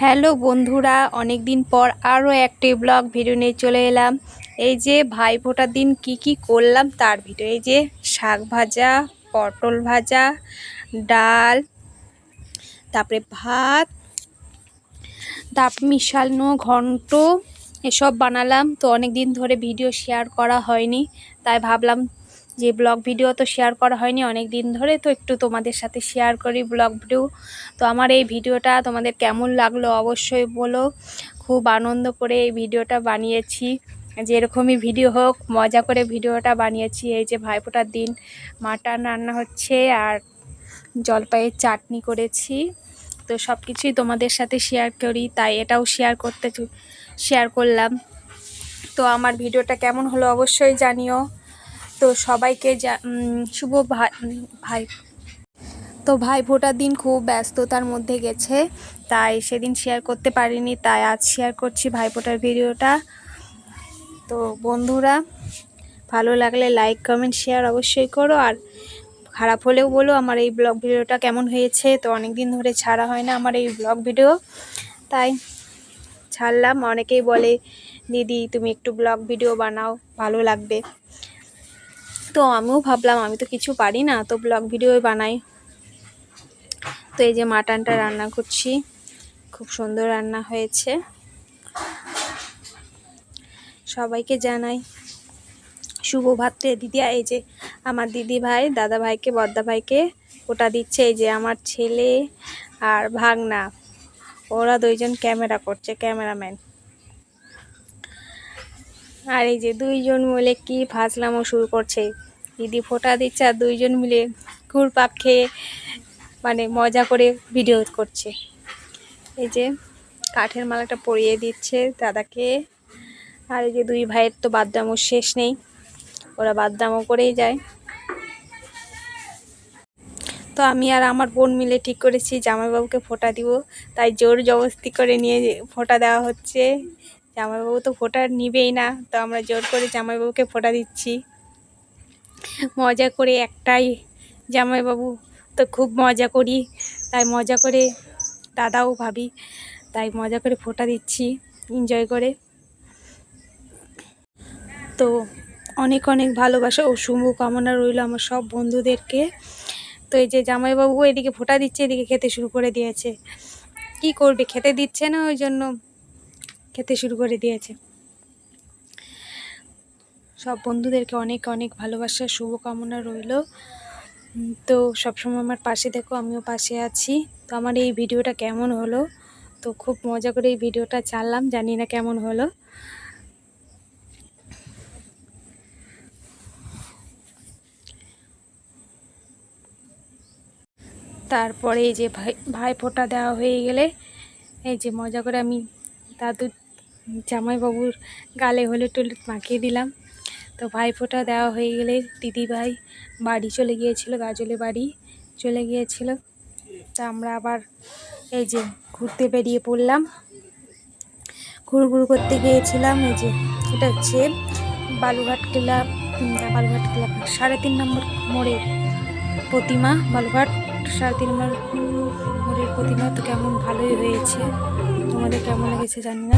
Hello বন্ধুরা অনেক দিন পর আরও একটি ব্লগ ভিডিও নিয়ে চলে এলাম। এই যে ভাই ফোটার দিন কি কি করলাম তার ভিডিও এই যে শাক ভাজা, পটল ভাজা, ডাল, তারপরে ভাত, তারপর মিশানো ঘন্ট, এসব বানালাম। তো অনেক দিন ধরে ভিডিও শেয়ার করা হয়নি, তাই ভাবলাম যে ব্লগ ভিডিও তো শেয়ার করা হয়নি অনেক দিন ধরে, তো একটু তোমাদের সাথে শেয়ার করি ব্লগ ভিডিও। তো আমার এই ভিডিওটা তোমাদের কেমন লাগল অবশ্যই বলো। খুব আনন্দ করে এই ভিডিওটা বানিয়েছি। যেরকমই ভিডিও হোক, মজা করে ভিডিওটা বানিয়েছি। এই যে ভাইফোঁটার দিন, মাটন রান্না হচ্ছে আর জলপাইয়ের চাটনি করেছি। তো সব কিছুই তোমাদের সাথে শেয়ার করি, তাই এটাও শেয়ার করতে শেয়ার করলাম। তো আমার ভিডিওটা কেমন হলো অবশ্যই জানিও। তো সবাইকে যা শুভ ভাই ভাই, তো ভাই ফোটার দিন খুব ব্যস্ততার মধ্যে গেছে, তাই সেদিন শেয়ার করতে পারিনি, তাই আজ শেয়ার করছি ভাই ফোটার ভিডিওটা। তো বন্ধুরা, ভালো লাগলে লাইক কমেন্ট শেয়ার অবশ্যই করো, আর খারাপ হলেও বলো আমার এই ব্লগ ভিডিওটা কেমন হয়েছে, তো অনেক দিন ধরে ছাড়া হয় না আমার এই ব্লগ ভিডিও তাই ছাড়লাম। অনেকেই বলে, দিদি, তুমি একটু ব্লগ ভিডিও বানাও, ভালো লাগবে। তো আমিও ভাবলাম, আমি তো কিছু পারি না, তো ব্লগ ভিডিও বানাই। তো এই যে মাটনটা রান্না করছি, খুব সুন্দর রান্না হয়েছে। সবাইকে জানাই শুভ ভাত্রে দিদি, এই যে আমার দিদি ভাই, দাদা ভাইকে, বদ্দা ভাইকে, ওটা দিচ্ছে, এই যে আমার ছেলে আর ভাগনা। ওরা দুইজন ক্যামেরা করছে, ক্যামেরাম্যান। আর এই যে দুইজন মিলে কি ফাজলামো শুরু করছে। দিদি ফোটা দিচ্ছে আর দুইজন মিলে ঘুরপাক খেয়ে মানে মজা করে ভিডিও করছে। এই যে কাঠের মালাটা পরিয়ে দিচ্ছে দাদাকে। আর এই যে দুই ভাইয়ের তো বাদদামও শেষ নেই, ওরা বাদদামও করেই যায়। তো আমি আর আমার বোন মিলে ঠিক করেছি, জামাইবাবুকে ফোটা দিব। তাই জোর জবস্তি করে নিয়ে ফোটা দেওয়া হচ্ছে। জামাইবাবু তো ফোটা নিবেই না, তো আমরা জোর করে জামাইবাবুকে ফোটা দিচ্ছি। মজা করে একটাই জামাইবাবু তো খুব মজা করি। তাই মজা করে দাদাও ভাবি, তাই মজা করে ফোটা দিচ্ছি এনজয় করে। তো অনেক অনেক ভালোবাসা ও শুভ কামনা রইল আমার সব বন্ধুদেরকে। তো এই যে জামাইবাবু এদিকে ফোটা দিচ্ছে, এদিকে খেতে শুরু করে দিয়েছে। কি করবে? খেতে দিচ্ছে না ওই জন্য খেতে শুরু করে দিয়েছে। সব বন্ধুদেরকে অনেক অনেক ভালোবাসা, শুভকামনা রইল। তো সবসময় আমার পাশে দেখো আমিও পাশে আছি। তো আমার এই ভিডিওটা কেমন হলো? তো খুব মজা করে এই ভিডিওটা চাললাম, জানি না কেমন হলো। তারপরে এই যে ভাই ভাই ফোঁটা দেওয়া হয়ে গেলে, এই যে মজা করে আমি দাদু, জামাইবাবুর গালে হলুদ টলুদ মাখিয়ে দিলাম। তো ভাই ফোঁটা দেওয়া হয়ে গেলে দিদি ভাই বাড়ি চলে গিয়েছিল গাজলে বাড়ি চলে গিয়েছিল। তা আমরা আবার এই যে ঘুরতে বেরিয়ে পড়লাম। ঘুরু ঘুরু করতে গিয়েছিলাম, এই যে এটা হচ্ছে বালুঘাট ক্লাব বালুঘাট ক্লাব সাড়ে তিন নম্বর মোড়ের প্রতিমা বালুঘাট সাড়ে তিন নম্বর মোড়ের প্রতিমা তো কেমন ভালোই হয়েছে, তোমাদের কেমন লেগেছে জানি না।